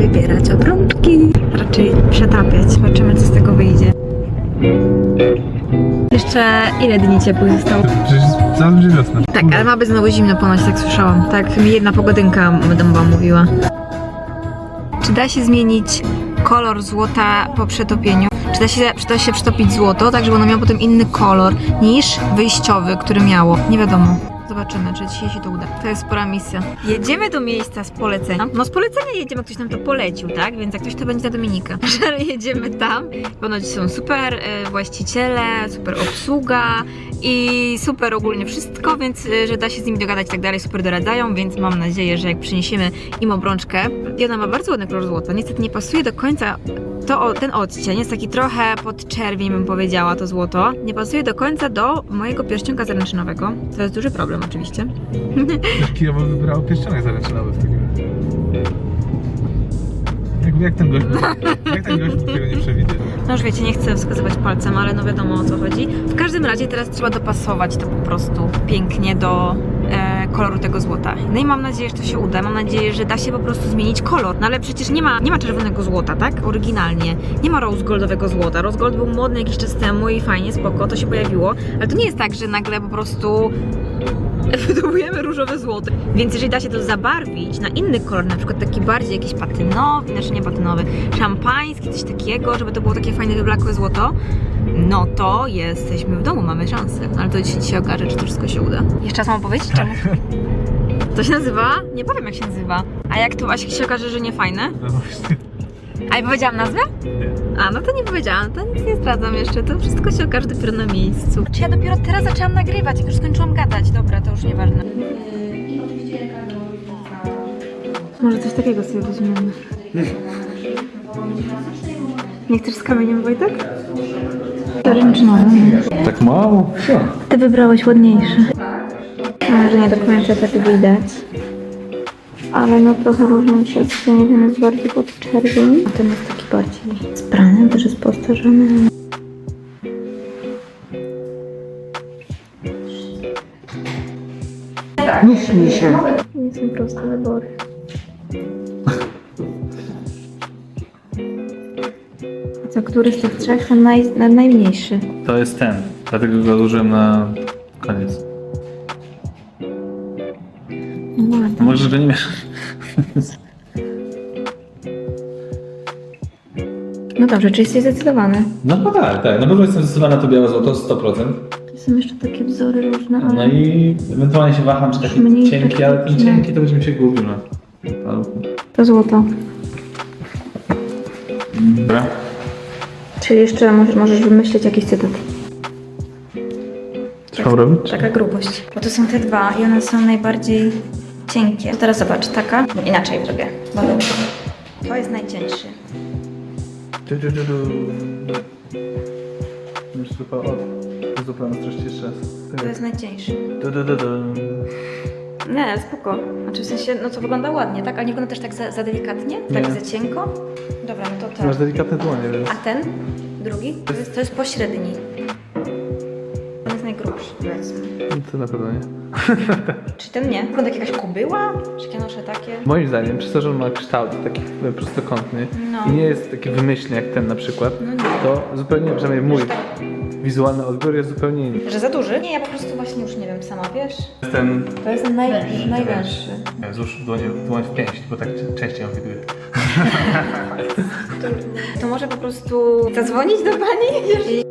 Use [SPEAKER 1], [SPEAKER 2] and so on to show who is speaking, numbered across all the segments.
[SPEAKER 1] wybierać obrączki. Raczej przetapiać. Zobaczymy, co z tego wyjdzie. Jeszcze ile dni ciepłych zostało?
[SPEAKER 2] Przecież zaraz będzie wiosna.
[SPEAKER 1] Tak, ale ma być znowu zimno ponoć, tak słyszałam. Tak mi jedna pogodynka domowa mówiła. Czy da się zmienić kolor złota po przetopieniu? Czy da się, czy da się przetopić złoto, tak żeby ono miało potem inny kolor niż wyjściowy, który miało? Nie wiadomo. Zobaczymy, czy dzisiaj się to uda. To jest spora misja. Jedziemy do miejsca z polecenia. No z polecenia jedziemy, ktoś nam to polecił, tak? Więc jak ktoś to będzie na Dominika. Że jedziemy tam. Ponoć są super e, właściciele, super obsługa i super ogólnie wszystko, więc e, że da się z nimi dogadać i tak dalej, super doradzają, więc mam nadzieję, że jak przyniesiemy im obrączkę i ona ma bardzo ładny kolor złota, niestety nie pasuje do końca to, ten odcień jest taki trochę pod czerwień, bym powiedziała, to złoto. Nie pasuje do końca do mojego pierścionka zaręczynowego. To jest duży problem oczywiście.
[SPEAKER 2] Też Kijowo wybrało pierścionek zaręczynowy w takim jak, jak ten gość, jak ten gość tego nie przewiduje?
[SPEAKER 1] No już wiecie, nie chcę wskazywać palcem, ale no wiadomo o co chodzi. W każdym razie teraz trzeba dopasować to po prostu pięknie do e, koloru tego złota. No i mam nadzieję, że to się uda. Mam nadzieję, że da się po prostu zmienić kolor. No ale przecież nie ma, nie ma czerwonego złota, tak? Oryginalnie. Nie ma rose goldowego złota. Rose gold był modny jakiś czas temu i fajnie, spoko, to się pojawiło. Ale to nie jest tak, że nagle po prostu wydobujemy różowe złoto. Więc jeżeli da się to zabarwić na inny kolor, na przykład taki bardziej jakiś patynowy, znaczy nie patynowy, szampański, coś takiego, żeby to było takie fajne, wyblakłe złoto, no to jesteśmy w domu, mamy szansę. Ale to dzisiaj, dzisiaj okaże, czy to wszystko się uda. Jeszcze raz mam powiedzieć, czemu? To się nazywa? Nie powiem jak się nazywa. A jak to właśnie się okaże, że nie fajne?
[SPEAKER 2] No właśnie.
[SPEAKER 1] A ja powiedziałam nazwę? A, no to nie powiedziałam, to nic nie zdradzam jeszcze, to wszystko się okaże dopiero na miejscu. Czy ja dopiero teraz zaczęłam nagrywać, jak już skończyłam gadać? Dobra, to już nieważne. Może coś takiego sobie weźmiemy. Nie chcesz z kamieniem, Wojtek?
[SPEAKER 2] Tak mało?
[SPEAKER 1] Ty wybrałeś ładniejszy. Może nie do końca tak widać. Ale no trochę różnią się, ten jeden jest bardziej pod czerwień, a ten jest taki bardziej sprany, też jest postarzony.
[SPEAKER 3] Nie śmiej się.
[SPEAKER 1] Nie są proste wybory. Co, który z tych trzech ten naj, na, najmniejszy?
[SPEAKER 2] To jest ten, dlatego go użyłem na koniec. Go nie mieć.
[SPEAKER 1] No dobrze, czyli jesteś zdecydowany.
[SPEAKER 2] No no tak, tak. Na pewno jestem zdecydowany na to białe złoto, 100%.
[SPEAKER 1] To są jeszcze takie wzory różne, ale...
[SPEAKER 2] No i ewentualnie się waham, czy taki
[SPEAKER 1] Mniej
[SPEAKER 2] cienki, ale ten
[SPEAKER 1] praktyczne.
[SPEAKER 2] cienki to będzie mi się gubił na paluchu.
[SPEAKER 1] To złoto.
[SPEAKER 2] Dobra.
[SPEAKER 1] Czyli jeszcze możesz, możesz wymyślić jakiś cytat.
[SPEAKER 2] Co mam robić?
[SPEAKER 1] Taka grubość. Bo to są te dwa i one są najbardziej cienkie. To teraz zobacz, taka. Inaczej. Bo to jest najcieńszy.
[SPEAKER 2] Du, du, du, du. Już zupełnie, zupełnie.
[SPEAKER 1] To jest najcieńszy.
[SPEAKER 2] Du, du, du, du.
[SPEAKER 1] Nie, spoko. Znaczy w sensie, no to wygląda ładnie, tak? Ale nie wygląda też tak za, za delikatnie? Tak
[SPEAKER 2] Nie.
[SPEAKER 1] za cienko? Dobra, no to
[SPEAKER 2] Ty masz
[SPEAKER 1] tak.
[SPEAKER 2] delikatne dłonie, więc...
[SPEAKER 1] A ten? Drugi? To jest, to jest pośredni. On jest najgrubszy, powiedzmy.
[SPEAKER 2] To na pewno nie.
[SPEAKER 1] Czy ten nie? Wygląda jak jakaś kobyła? Noszę takie?
[SPEAKER 2] Moim zdaniem, przez to, że on ma kształt taki e, prostokątny
[SPEAKER 1] No.
[SPEAKER 2] i nie jest taki wymyślny jak ten na przykład,
[SPEAKER 1] No nie.
[SPEAKER 2] to zupełnie, przynajmniej mój wizualny odbiór jest zupełnie inny.
[SPEAKER 1] Że za duży? Nie, ja po prostu właśnie już nie wiem sama, wiesz?
[SPEAKER 2] Ten...
[SPEAKER 1] To jest naj, najwęższy.
[SPEAKER 2] Złóż dłoń, dłoń w pięść, bo tak częściej ją widuję.
[SPEAKER 1] To może po prostu zadzwonić do pani?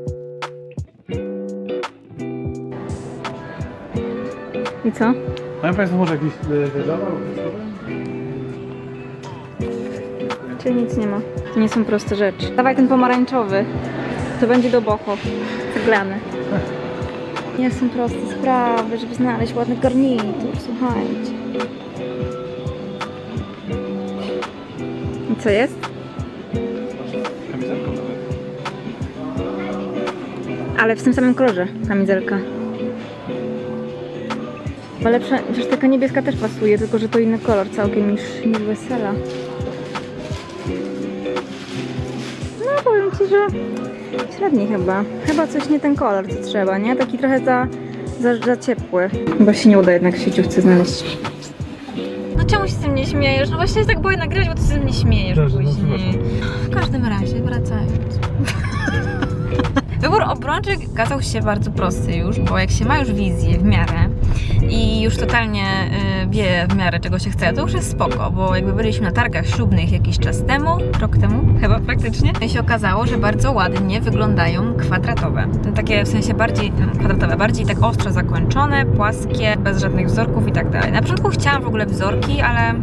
[SPEAKER 1] I co?
[SPEAKER 2] Mają Państwo może jakiś wydawał?
[SPEAKER 1] Czyli nic nie ma. To nie są proste rzeczy. Dawaj ten pomarańczowy. To będzie do boku. Ceglany. Nie są proste sprawy, żeby znaleźć ładny garnitur. Słuchajcie. I co jest? Ale w tym samym kolorze kamizelka. Bo lepsza, przecież taka niebieska też pasuje, tylko że to inny kolor całkiem niż, niż wesela. No powiem Ci, że średni chyba. Chyba coś nie ten kolor, co trzeba, nie? Taki trochę za, za, za ciepły. Chyba się nie uda jednak w sieciówce znaleźć. No czemu się z tym nie śmiejesz? No właśnie tak boję nagrywać, bo ty się z tym nie śmiejesz
[SPEAKER 2] Dobrze, no
[SPEAKER 1] później. w każdym razie, wracając. Wybór obrączek okazał się bardzo prosty już, bo jak się ma już wizję w miarę i już totalnie y, wie w miarę czego się chce, to już jest spoko, bo jakby byliśmy na targach ślubnych jakiś czas temu, rok temu chyba praktycznie, i się okazało, że bardzo ładnie wyglądają kwadratowe. Takie w sensie bardziej no, kwadratowe, bardziej tak ostro zakończone, płaskie, bez żadnych wzorków i tak dalej. Na początku chciałam w ogóle wzorki, ale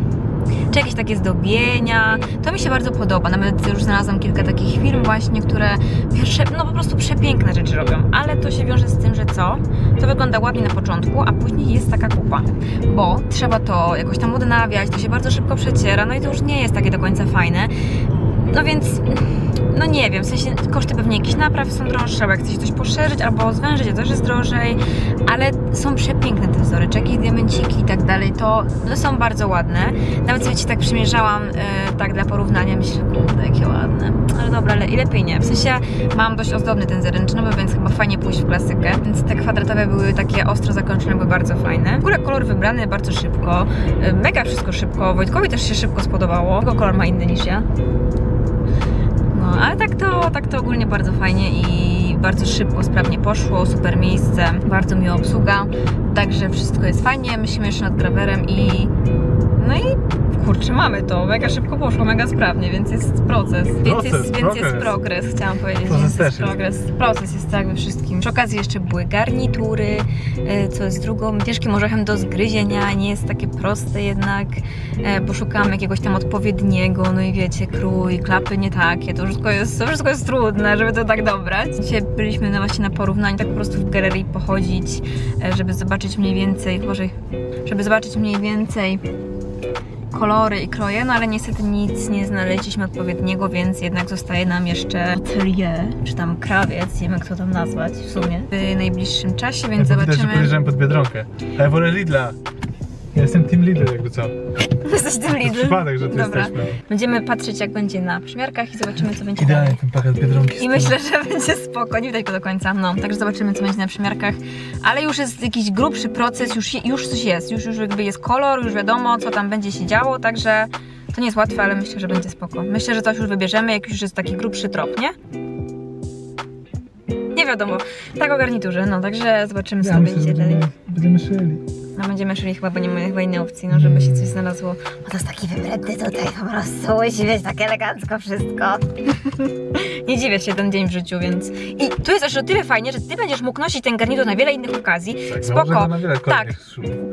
[SPEAKER 1] czy jakieś takie zdobienia. To mi się bardzo podoba. Nawet już znalazłam kilka takich firm właśnie, które no po prostu przepiękne rzeczy robią. Ale to się wiąże z tym, że co? To wygląda ładnie na początku, a później jest taka kupa. Bo trzeba to jakoś tam odnawiać, to się bardzo szybko przeciera, no i to już nie jest takie do końca fajne. No więc, no nie wiem, w sensie koszty pewnie jakichś napraw są droższe, albo jak chce się coś poszerzyć, albo zwężyć, to też jest drożej, ale są przepiękne te wzory, jakieś diamenciki i tak dalej, to one są bardzo ładne. Nawet sobie ci tak przymierzałam, e, tak dla porównania, myślę, kurde, jakie ładne. Ale dobra, ale i lepiej nie. W sensie mam dość ozdobny ten zaręczynowy, więc chyba fajnie pójść w klasykę. Więc te kwadratowe były takie ostro zakończone, były bardzo fajne. W ogóle kolor wybrany bardzo szybko, e, mega wszystko szybko. Wojtkowi też się szybko spodobało, tylko kolor ma inny niż ja. Tak to, tak to ogólnie bardzo fajnie i bardzo szybko, sprawnie poszło, super miejsce, bardzo miła obsługa, także wszystko jest fajnie, myślimy jeszcze nad grawerem i no i kurczę, mamy to, mega szybko poszło, mega sprawnie, więc jest proces, więc,
[SPEAKER 2] Proces,
[SPEAKER 1] jest, więc jest
[SPEAKER 2] progres.
[SPEAKER 1] progres, chciałam powiedzieć,
[SPEAKER 2] Proces
[SPEAKER 1] więc
[SPEAKER 2] też
[SPEAKER 1] jest
[SPEAKER 2] jest.
[SPEAKER 1] progres, proces jest tak we wszystkim. Przy okazji jeszcze były garnitury, e, co jest drugą ciężkim orzechem do zgryzienia, nie jest takie proste jednak, e, bo szukałam jakiegoś tam odpowiedniego, no i wiecie, krój, klapy nie takie, to wszystko jest, to wszystko jest trudne, żeby to tak dobrać. Dzisiaj byliśmy na właśnie na porównaniu, tak po prostu w galerii pochodzić, e, żeby zobaczyć mniej więcej, Boże, żeby zobaczyć mniej więcej kolory i kroje, no ale niestety nic nie znaleźliśmy odpowiedniego, więc jednak zostaje nam jeszcze atelier, czy tam krawiec, nie wiem jak to tam nazwać w sumie, w najbliższym czasie, więc
[SPEAKER 2] Widać, że
[SPEAKER 1] zobaczymy.
[SPEAKER 2] podjeżdżałem pod Biedronkę. A ja wolę Lidla. Ja jestem Team Lidl jakby co.
[SPEAKER 1] Jesteś tym
[SPEAKER 2] To jest przypadek, że tu
[SPEAKER 1] Dobra.
[SPEAKER 2] jesteśmy.
[SPEAKER 1] Będziemy patrzeć jak będzie na przymiarkach i zobaczymy co będzie
[SPEAKER 2] Idealnie ten pakiet Biedronki.
[SPEAKER 1] I myślę, że będzie spoko, nie widać go do końca, no, także zobaczymy co będzie na przymiarkach, ale już jest jakiś grubszy proces, już, już coś jest, już, już jakby jest kolor, już wiadomo co tam będzie się działo, także to nie jest łatwe, ale myślę, że będzie spoko. Myślę, że coś już wybierzemy, jak już jest taki grubszy trop, nie? Nie wiadomo, tak o garniturze, no, także zobaczymy co
[SPEAKER 2] Ja myślę, że
[SPEAKER 1] będzie dalej.
[SPEAKER 2] będziemy, będziemy szyli.
[SPEAKER 1] No będziemy szli chyba, bo nie mamy chyba innej opcji, no żeby się coś znalazło. Bo to jest taki wybredny tutaj po prostu, musi być tak elegancko wszystko. nie dziwię się ten dzień w życiu, więc... I tu jest też o tyle fajnie, że ty będziesz mógł nosić ten garnitur na wiele innych okazji.
[SPEAKER 2] Tak,
[SPEAKER 1] Spoko.
[SPEAKER 2] na wiele
[SPEAKER 1] Tak.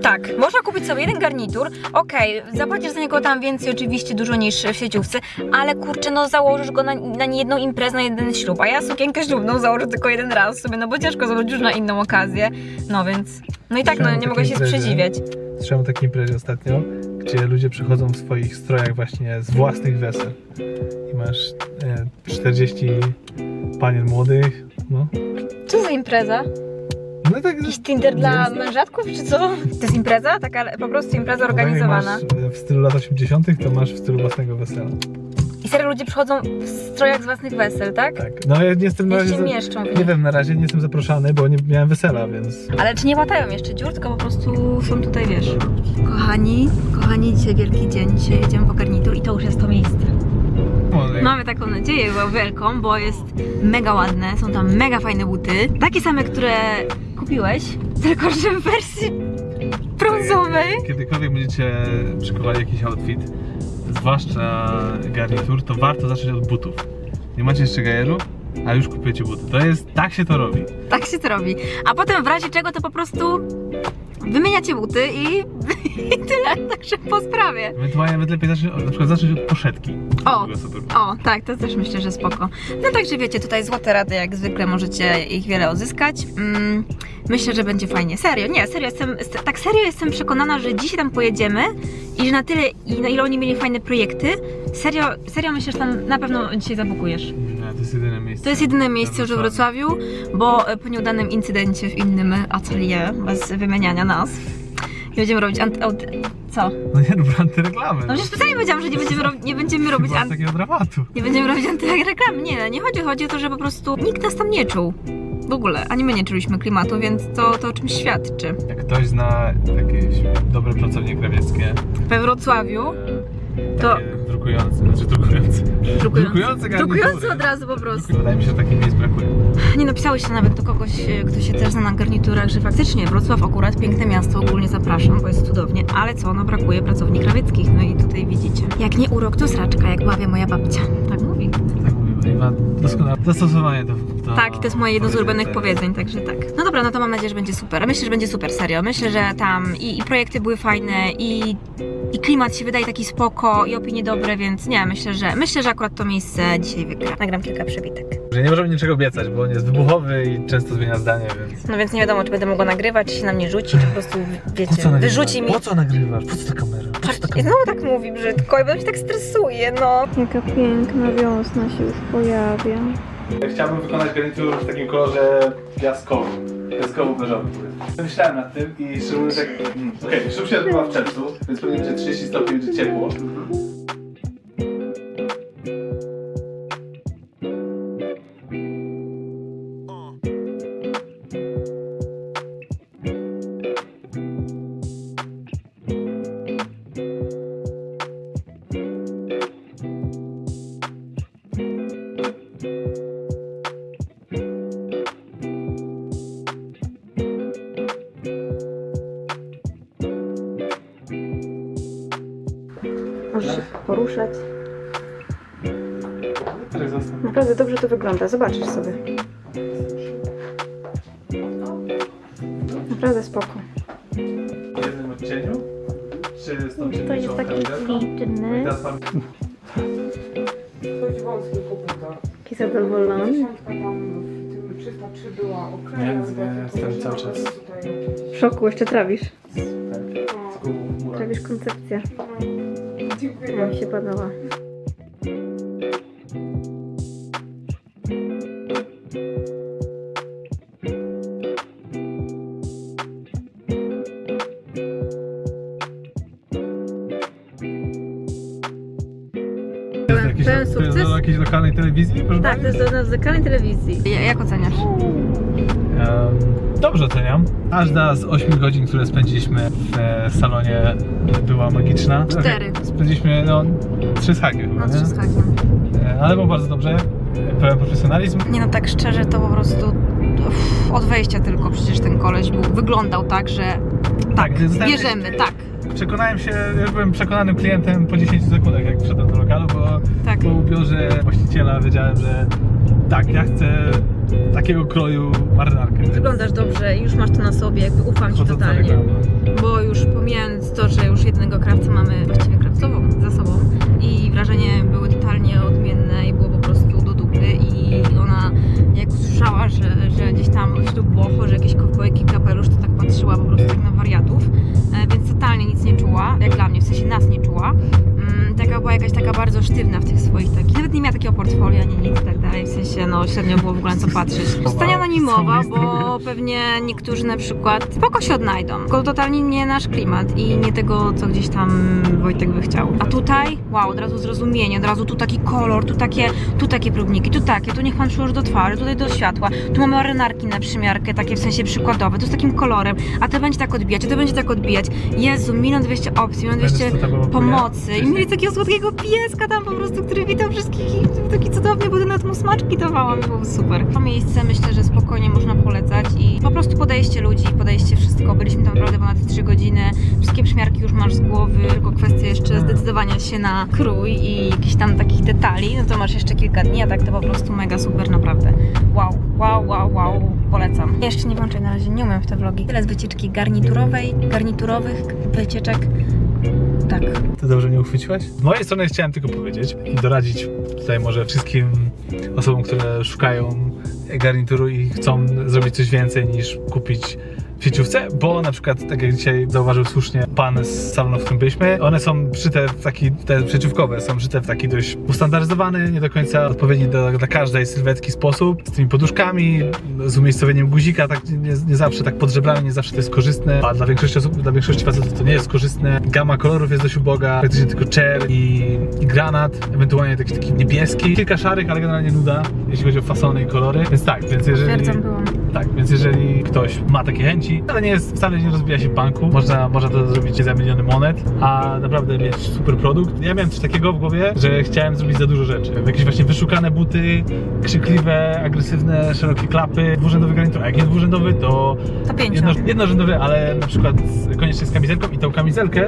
[SPEAKER 1] Tak, można kupić sobie jeden garnitur, okej, zapłacisz za niego tam więcej oczywiście dużo niż w sieciówce, ale kurczę, no założysz go na, na jedną imprezę, na jeden ślub, a ja sukienkę ślubną założę tylko jeden raz sobie, no bo ciężko założyć już na inną okazję, no więc... No i tak, no
[SPEAKER 2] Słyszałem
[SPEAKER 1] nie mogę się
[SPEAKER 2] imprezie.
[SPEAKER 1] sprzeciwiać.
[SPEAKER 2] Słyszałem o takiej imprezie ostatnio, gdzie ludzie przychodzą w swoich strojach właśnie z własnych wesel. I masz e, 40 panien młodych, no.
[SPEAKER 1] Co za impreza?
[SPEAKER 2] No tak,
[SPEAKER 1] Jakiś Tinder dla mężatków, czy co? To jest impreza? Taka po prostu impreza
[SPEAKER 2] jak
[SPEAKER 1] organizowana.
[SPEAKER 2] Masz e, w stylu lat 80., to masz w stylu własnego wesela.
[SPEAKER 1] Serio ludzie przychodzą w strojach z własnych wesel, tak?
[SPEAKER 2] Tak. No ja nie jestem na razie.
[SPEAKER 1] się
[SPEAKER 2] za-
[SPEAKER 1] mieszczą
[SPEAKER 2] Nie wiem, na razie nie jestem zaproszony, bo nie miałem wesela, więc.
[SPEAKER 1] Ale czy nie łatają jeszcze dziur, tylko po prostu są tutaj, wiesz. Kochani, kochani, dzisiaj wielki dzień. Dzisiaj jedziemy po garnitur i to już jest to miejsce. Mamy taką nadzieję chyba wielką, bo jest mega ładne, są tam mega fajne buty. Takie same, które kupiłeś, tylko że w wersji brązowej.
[SPEAKER 2] Kiedykolwiek będziecie szykowali jakiś outfit, zwłaszcza garnitur, to warto zacząć od butów. Nie macie jeszcze gajeru, a już kupujecie buty. To jest, tak się to robi.
[SPEAKER 1] Tak się to robi. A potem w razie czego to po prostu wymieniacie buty i, i tyle, także po sprawie.
[SPEAKER 2] Ewentualnie nawet lepiej zacząć, na przykład zacząć od poszetki.
[SPEAKER 1] O. O, tak, to też myślę, że spoko. No także wiecie, tutaj złote rady, jak zwykle możecie ich wiele odzyskać. Mm, myślę, że będzie fajnie. Serio, nie, serio jestem, jest- tak serio jestem przekonana, że dzisiaj tam pojedziemy i że na tyle, i na ile oni mieli fajne projekty, serio, serio myślę, że tam na pewno dzisiaj zabukujesz.
[SPEAKER 2] Nie, to jest jedyne miejsce.
[SPEAKER 1] To jest jedyne miejsce już we Wrocławiu. Bo e, po nieudanym incydencie w innym atelier, bez wymieniania nazw, nie będziemy robić anty... aut- Co?
[SPEAKER 2] No nie, no antyreklamy.
[SPEAKER 1] No przecież specjalnie powiedziałam, że nie będziemy, rob- nie będziemy robić
[SPEAKER 2] Chyba z
[SPEAKER 1] anty...
[SPEAKER 2] takiego dramatu.
[SPEAKER 1] Nie będziemy robić antyreklamy. Nie, nie chodzi, chodzi o to, że po prostu nikt nas tam nie czuł. W ogóle, ani my nie czuliśmy klimatu, więc to, to o czymś świadczy.
[SPEAKER 2] Jak ktoś zna jakieś dobre pracownie krawieckie,
[SPEAKER 1] We Wrocławiu
[SPEAKER 2] e,
[SPEAKER 1] To-
[SPEAKER 2] takie drukujące, znaczy drukujące, drukujące garnitury.
[SPEAKER 1] drukujące od razu po prostu.
[SPEAKER 2] Wydaje mi się, że takich miejsc brakuje.
[SPEAKER 1] Nie napisałeś to nawet do kogoś, e, kto się też zna na garniturach, że faktycznie Wrocław akurat piękne miasto, ogólnie zapraszam, bo jest cudownie, ale co, no brakuje pracowni krawieckich, no i tutaj widzicie. Jak nie urok, to sraczka, jak bawia moja babcia. Tak
[SPEAKER 2] i ma doskonałe zastosowanie do, do
[SPEAKER 1] Tak, to jest moje jedno z ulubionych
[SPEAKER 2] powiedzeń.
[SPEAKER 1] także tak. No dobra, no to mam nadzieję, że będzie super. Myślę, że będzie super, serio. Myślę, że tam i, i projekty były fajne, i, i klimat się wydaje taki spoko, i opinie dobre, więc nie, myślę, że myślę, że akurat to miejsce dzisiaj wygra. Nagram kilka przebitek.
[SPEAKER 2] Że nie możemy niczego obiecać, bo on jest wybuchowy i często zmienia zdanie, więc...
[SPEAKER 1] No więc nie wiadomo, czy będę mogła nagrywać, czy się na mnie rzuci, czy po prostu, wiecie, wyrzuci mi...
[SPEAKER 2] Po co nagrywasz? Po co ta kamera? Po co ta
[SPEAKER 1] I
[SPEAKER 2] kamera?
[SPEAKER 1] znowu tak mówi brzydko i bo się tak stresuje, no. Jaka piękna wiosna się już pojawia.
[SPEAKER 2] Chciałbym wykonać garnitur w takim kolorze piaskowym. Piaskowo-beżowym. Myślałem nad tym i mówiąc jak... Mm, Okej, ślub się odbywa w czerwcu, więc pewnie będzie 30 stopni, będzie ciepło.
[SPEAKER 1] Możesz się poruszać.
[SPEAKER 2] Tak.
[SPEAKER 1] Naprawdę dobrze to wygląda, zobaczysz sobie. Naprawdę spoko.
[SPEAKER 2] W jednym odcieniu? Czy z tą
[SPEAKER 1] To jest taki liczny.
[SPEAKER 2] I teraz mam...
[SPEAKER 3] Dość wąski kuputa.
[SPEAKER 1] Taki zadowolony.
[SPEAKER 3] Dziesiątka tam w tym 303 była ok.
[SPEAKER 2] Nie, nie, jestem cały czas.
[SPEAKER 1] W szoku, jeszcze trawisz.
[SPEAKER 2] z głową w murach.
[SPEAKER 1] Trawisz koncepcję. Się podoba.
[SPEAKER 2] To jest jakiś,
[SPEAKER 1] Pełen
[SPEAKER 2] to jest
[SPEAKER 1] sukces?
[SPEAKER 2] do jakiejś lokalnej telewizji, proszę
[SPEAKER 1] Tak, to jest do nas lokalnej telewizji. Jak oceniasz?
[SPEAKER 2] Em, Dobrze oceniam. Każda z 8 godzin, które spędziliśmy w e, salonie była magiczna.
[SPEAKER 1] Cztery.
[SPEAKER 2] Spędziliśmy no, trzy z hakiem.
[SPEAKER 1] No trzy z hakiem.
[SPEAKER 2] E, Ale było bardzo dobrze. Pełen profesjonalizm.
[SPEAKER 1] Nie no, tak szczerze to po prostu uff, od wejścia tylko przecież ten koleś był, wyglądał tak, że tak,
[SPEAKER 2] zostałem-
[SPEAKER 1] bierzemy, tak,
[SPEAKER 2] Przekonałem się, już byłem przekonanym klientem po 10 sekundach, jak wszedłem do lokalu, bo
[SPEAKER 1] tak.
[SPEAKER 2] po ubiorze właściciela wiedziałem, że tak, ja chcę takiego kroju marynarkę.
[SPEAKER 1] Wyglądasz dobrze i już masz to na sobie, jakby ufam Ci totalnie. Bo już pomijając to, że już jednego krawca mamy właściwie krawcową za sobą i wrażenie były totalnie odmienne i było po prostu do dupy i ona jak usłyszała, że, że gdzieś tam wśród było że jakieś kowbojki, kapelusz, to tak patrzyła po prostu jak na wariatów, e, więc totalnie nic nie czuła, jak dla mnie, w sensie nas nie czuła. Taka była jakaś taka bardzo sztywna w tych swoich takich, nawet nie miała takiego portfolio ani nic i tak dalej, w sensie no średnio było w ogóle na co patrzeć. Zostanie anonimowa, bo pewnie niektórzy na przykład spoko się odnajdą, tylko totalnie nie nasz klimat i nie tego, co gdzieś tam Wojtek by chciał. A tutaj, wow, od razu zrozumienie, od razu tu taki kolor, tu takie, tu takie próbniki, tu takie, tu niech pan przyłoży do twarzy, tutaj do światła, tu mamy marynarki na przymiarkę, takie w sensie przykładowe, tu z takim kolorem, a to będzie tak odbijać, a to będzie tak odbijać. Jezu, milion dwieście opcji, milion dwieście pomocy i? Mieli takiego słodkiego pieska tam po prostu, który witał wszystkich i był taki cudowny, bo nawet mu smaczki dawałam, było super. To miejsce myślę, że spokojnie można polecać i po prostu podejście ludzi, podejście wszystko. Byliśmy tam naprawdę ponad 3 godziny, wszystkie przymiarki już masz z głowy, tylko kwestia jeszcze zdecydowania się na krój i jakichś tam takich detali, no to masz jeszcze kilka dni, a tak to po prostu mega super, naprawdę. Wow, wow, wow, wow, polecam. Jeszcze nie włączę na razie, nie umiem w te vlogi. Tyle z wycieczki garniturowej, garniturowych wycieczek. Tak.
[SPEAKER 2] To dobrze mnie uchwyciłaś? Z mojej strony chciałem tylko powiedzieć i doradzić tutaj może wszystkim osobom, które szukają garnituru i chcą zrobić coś więcej niż kupić sieciówce, bo na przykład, tak jak dzisiaj zauważył słusznie pan z salonu, w którym byliśmy, one są szyte w taki, te przeciwkowe są szyte w taki dość ustandaryzowany, nie do końca odpowiedni dla każdej sylwetki sposób, z tymi poduszkami, z umiejscowieniem guzika, tak nie, nie zawsze tak podżebrane, nie zawsze to jest korzystne, a dla większości osób, dla większości facetów to nie jest korzystne. Gama kolorów jest dość uboga, praktycznie tylko czer i, i granat, ewentualnie jakiś taki niebieski, kilka szarych, ale generalnie nuda, jeśli chodzi o fasony i kolory, więc tak, więc jeżeli...
[SPEAKER 1] Byłam.
[SPEAKER 2] Tak, więc jeżeli ktoś ma takie chęci, ale nie jest, wcale nie rozbija się w banku, można, można to zrobić za miliony monet, a naprawdę mieć super produkt. Ja miałem coś takiego w głowie, że chciałem zrobić za dużo rzeczy. Jakieś właśnie wyszukane buty, krzykliwe, agresywne, szerokie klapy, dwurzędowy garnitur. A jak nie dwurzędowy, to
[SPEAKER 1] To
[SPEAKER 2] jedno, jednorzędowy, ale na przykład koniecznie z kamizelką i tą kamizelkę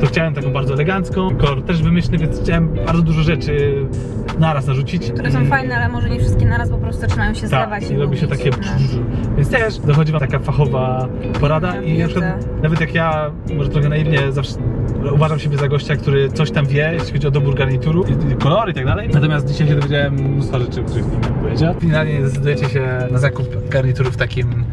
[SPEAKER 2] to chciałem taką bardzo elegancką, kolor też wymyślny, więc chciałem bardzo dużo rzeczy naraz narzucić.
[SPEAKER 1] Które są
[SPEAKER 2] I-
[SPEAKER 1] fajne, ale może nie wszystkie naraz po prostu zaczynają się zlewać.
[SPEAKER 2] tak, i robi się takie. Więc też dochodzi wam taka fachowa porada i na przykład, nawet jak ja, może trochę naiwnie, zawsze uważam siebie za gościa, który coś tam wie, jeśli chodzi o dobór garnituru, kolory i tak dalej. Natomiast dzisiaj się dowiedziałem mnóstwa rzeczy, o których nie miałem pojęcia. Finalnie zdecydujecie się na zakup garnituru w takim,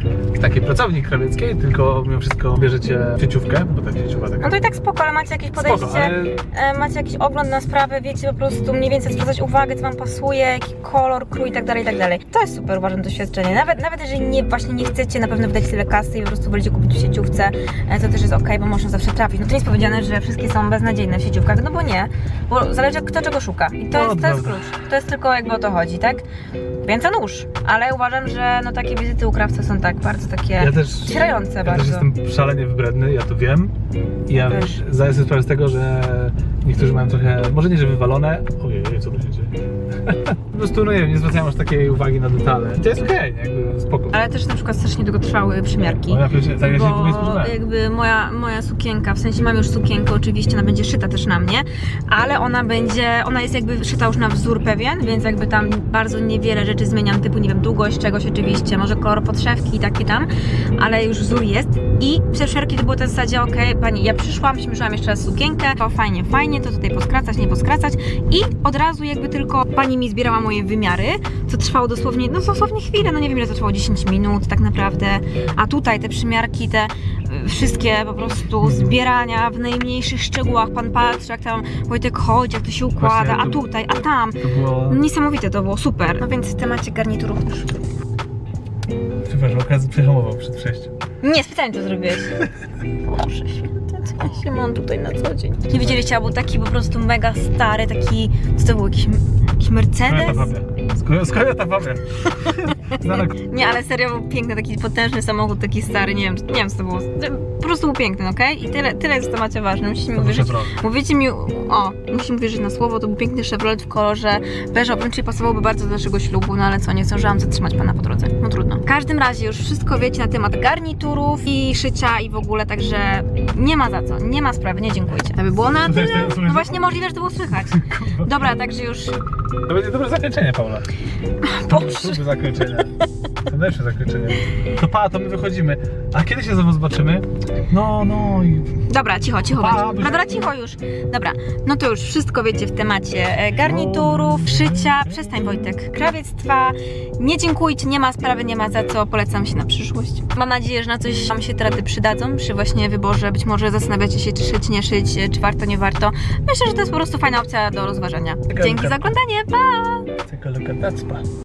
[SPEAKER 2] takiej pracowni krawieckiej, tylko mimo wszystko bierzecie sieciówkę, bo ta sieciowa taka.
[SPEAKER 1] No to i tak spoko, ale macie jakieś podejście,
[SPEAKER 2] Spoko, ale
[SPEAKER 1] e, macie jakiś ogląd na sprawę, wiecie po prostu mniej więcej zwracać uwagę, co wam pasuje, jaki kolor, krój i tak dalej, i tak dalej. To jest super, uważam, doświadczenie. Nawet, nawet jeżeli nie, właśnie nie chcecie na pewno wydać tyle kasy i po prostu wolicie kupić w sieciówce, e, to też jest ok, bo można zawsze trafić. No to nie jest powiedziane, że wszystkie są beznadziejne w sieciówkach, no bo nie, bo zależy kto czego szuka. I to,
[SPEAKER 2] No,
[SPEAKER 1] jest, to jest klucz. To jest tylko jakby o to chodzi, tak? Więc nóż. Ale uważam, że no takie wizyty u krawca są tak bardzo takie
[SPEAKER 2] Ja też,
[SPEAKER 1] otwierające
[SPEAKER 2] ja
[SPEAKER 1] bardzo.
[SPEAKER 2] też jestem szalenie wybredny, ja to wiem. I ja
[SPEAKER 1] Też.
[SPEAKER 2] zdaję sobie sprawę z tego, że niektórzy mają trochę, może nie, że wywalone. Ojej, co tu się dzieje? Prostu, no nie wiem, nie zwracają aż takiej uwagi na detale. To jest okej, nie? jakby spoko.
[SPEAKER 1] Ale też na przykład strasznie długo trwały przymiarki.
[SPEAKER 2] O, ja pierdzie- tak
[SPEAKER 1] Bo jakby moja, moja sukienka, w sensie mam już sukienkę, oczywiście ona będzie szyta też na mnie, ale ona będzie, ona jest jakby szyta już na wzór pewien, więc jakby tam bardzo niewiele rzeczy zmieniam, typu nie wiem, długość czegoś oczywiście, może kolor podszewki i takie tam, ale już wzór jest i przeszerki to było to w zasadzie, okej, pani, ja przyszłam, przymierzyłam jeszcze raz sukienkę, to fajnie, fajnie, to tutaj poskracać, nie poskracać i od razu jakby tylko pani mi zbierała moje wymiary, co trwało dosłownie, no dosłownie chwilę, no nie wiem ile to trwało, 10 minut tak naprawdę, a tutaj te przymiarki, te y, wszystkie po prostu zbierania w najmniejszych szczegółach, pan patrzy jak tam Wojtek chodzi, jak to się układa, a tutaj, a tam.
[SPEAKER 2] To było...
[SPEAKER 1] Niesamowite to było, super. No więc w temacie garniturów już.
[SPEAKER 2] Przepraszam, okazję przehamował przed przejściem.
[SPEAKER 1] Nie, specjalnie to zrobiłeś. Boże święty, co ja się mam tutaj na co dzień. Nie widzieliście, a był taki po prostu mega stary, taki, co to był, jakiś Mercedes?
[SPEAKER 2] Skojota babia. Znana
[SPEAKER 1] Nie, ale serio był piękny, taki potężny samochód, taki stary, nie wiem, nie wiem co to było. Po prostu był piękny, okej? I tyle, tyle jest w temacie ważne. Musicie mi uwierzyć. Mówicie mi, o, musimy wierzyć na słowo, to był piękny Chevrolet w kolorze beżowym, czyli pasowałoby bardzo do naszego ślubu, no ale co, nie zdążyłam zatrzymać pana po drodze. No trudno. W każdym razie już wszystko wiecie na temat garniturów i szycia i w ogóle, także nie ma za co, nie ma sprawy, nie dziękujcie. To by było na tyle. No właśnie możliwe, że to było słychać. Dobra, także już
[SPEAKER 2] To będzie dobre zakończenie, Paula.
[SPEAKER 1] Boże.
[SPEAKER 2] Dobre zakończenie. To lepsze zakończenie. To pa, to my wychodzimy. A kiedy się znowu zobaczymy? No, no i...
[SPEAKER 1] Dobra, cicho, cicho
[SPEAKER 2] Pa.
[SPEAKER 1] Dobra, cicho już. Dobra, no to już wszystko wiecie w temacie e, garniturów, szycia. Przestań Wojtek. Krawiectwa. Nie dziękujcie, nie ma sprawy, nie ma za co. Polecam się na przyszłość. Mam nadzieję, że na coś Wam się te rady przydadzą przy właśnie wyborze. Być może zastanawiacie się, czy szyć, nie szyć, e, czy warto, nie warto. Myślę, że to jest po prostu fajna opcja do rozważenia.
[SPEAKER 2] Taka
[SPEAKER 1] Dzięki za oglądanie. Pa!
[SPEAKER 2] Taka lokatacpa.